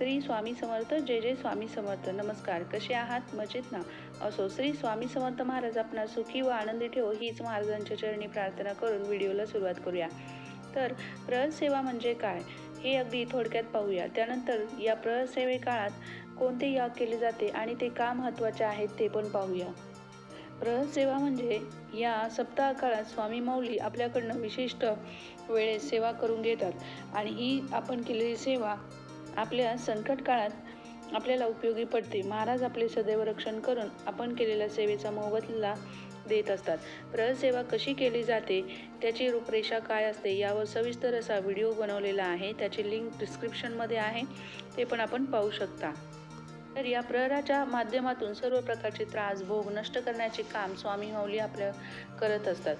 श्री स्वामी समर्थ जय जय स्वामी समर्थ. नमस्कार कसे आहात? मजेत ना? असो श्री स्वामी समर्थ महाराज आपणा सुखी व आनंदी ठेवो हीच महाराजांच्या चरणी प्रार्थना करून व्हिडिओला सुरुवात करूया. तर प्रहत सेवा म्हणजे काय? हे अगदी थोडक्यात पाहूया. त्यानंतर या प्रहत सेवे काळात कोणते याग केले जाते आणि ते का महत्त्वाचे आहेत ते पण पाहूया. प्रहत सेवा म्हणजे या सप्ताह काळात स्वामी माऊली आपल्याकडनं विशिष्ट वेळेस सेवा करून घेतात आणि ही आपण केलेली सेवा आपल्या संकट काळात आपल्याला उपयोगी पडते. महाराज आपले सदैव रक्षण करून आपण केलेल्या सेवेचा मोबदला देत असतात. प्रहरसेवा कशी केली जाते? त्याची रूपरेषा काय असते? यावर सविस्तर असा व्हिडिओ बनवलेला आहे. त्याची लिंक डिस्क्रिप्शनमध्ये आहे. ते पण आपण पाहू शकता. तर या प्रहराच्या माध्यमातून सर्व प्रकारचे त्रास भोग नष्ट करण्याचे काम स्वामी माऊली आपल्या करत असतात.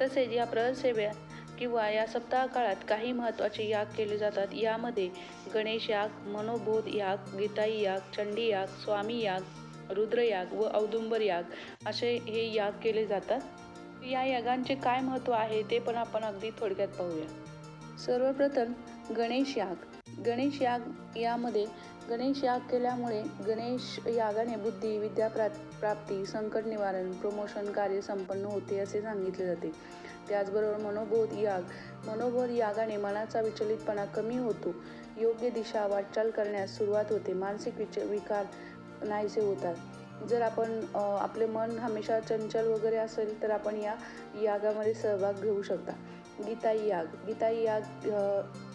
तसेच या प्रहरसेव्या किंवा या सप्ताह काळात काही महत्त्वाचे याग केले जातात. यामध्ये गणेश याग मनोबोध याग गीताई याग चंडी याग स्वामी याग रुद्रयाग व औदुंबर याग असे हे याग केले जातात. या यागांचे काय महत्त्व आहे ते पण आपण अगदी थोडक्यात पाहूया. सर्वप्रथम गणेश याग. गणेश याग यामध्ये गणेश याग केल्यामुळे गणेश यागाने बुद्धी विद्या प्रा प्राप्ती संकट निवारण प्रमोशन कार्य संपन्न होते असे सांगितले जाते. त्याचबरोबर मनोबोध याग. मनोबोध यागाने मनाचा विचलितपणा कमी होतो. योग्य दिशा वाटचाल करण्यास सुरुवात होते. मानसिक विच विकार नाहीसे होतात. जर आपण आपले मन हमेशा चंचल वगैरे असेल तर आपण या यागामध्ये सहभाग घेऊ शकता. गीताई याग. गीताई याग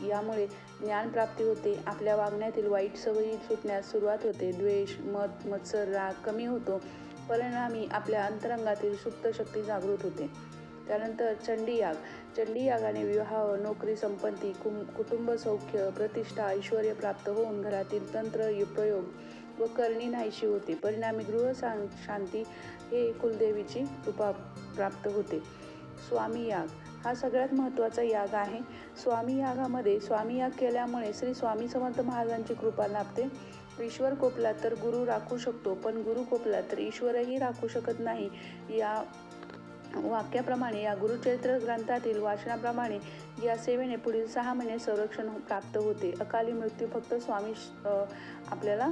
यामुळे ज्ञानप्राप्ती होते. आपल्या वागण्यातील वाईट सवयी सुटण्यास सुरुवात होते. द्वेष मत मत्सर राग कमी होतो. परिणामी आपल्या अंतरंगातील सुप्त शक्ती जागृत होते. त्यानंतर चंडीयाग. चंडीयागाने विवाह नोकरी संपत्ती कुम कुटुंब सौख्य प्रतिष्ठा ऐश्वर प्राप्त होऊन घरातील तंत्र प्रयोग व करणी नाहीशी होते. परिणामी गृह शांती हे कुलदेवीची कृपा प्राप्त होते. स्वामी याग हा सगळ्यात महत्त्वाचा याग आहे. स्वामी यागामध्ये स्वामी याग केल्यामुळे श्री स्वामी समर्थ महाराजांची कृपा लाभते. ईश्वर कोपला तर गुरु राखू शकतो पण गुरु कोपला तर ईश्वरही राखू शकत नाही या वाक्याप्रमाणे या गुरुचरित्र ग्रंथातील वाचनाप्रमाणे या सेवेने पुढील सहा महिने संरक्षण प्राप्त होते. अकाली मृत्यू फक्त स्वामी आपल्याला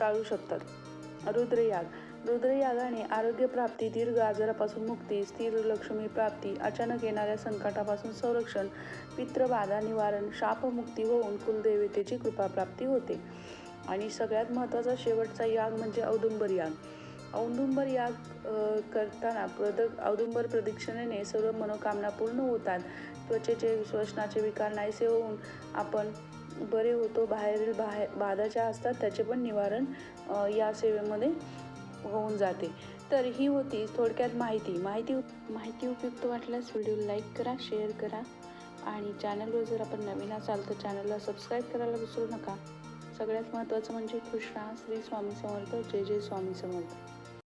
टाळू शकतात. रुद्रयाग. रुद्रयागाने आरोग्यप्राप्ती दीर्घ आजारापासून मुक्ती स्थिर लक्ष्मी प्राप्ती अचानक येणाऱ्या संकटापासून संरक्षण पित्रबाधा निवारण शापमुक्ती होऊन कुलदेवतेची कृपाप्राप्ती होते. आणि सगळ्यात महत्त्वाचा शेवटचा याग म्हणजे औदुंबर याग. औदुंबर याग करताना प्रद औदुंबर प्रदक्षिणेने सर्व मनोकामना पूर्ण होतात. त्वचेचे श्वसनाचे विकार नाहीसे होऊन आपण बरे होतो. बाहेरील बाहेर बाधा ज्या असतात त्याचे पण निवारण या सेवेमध्ये होऊन जाते. तर ही होती थोडक्यात माहिती. माहिती माहिती उपयुक्त वाटल्यास व्हिडिओ लाईक करा शेअर करा आणि चॅनलवर जर आपण नवीन असाल तर चॅनलला सबस्क्राईब करायला विसरू नका. सगळ्यात महत्त्वाचं म्हणजे खुश राहा श्री स्वामी समर्थ. जय जय स्वामी समर्थ.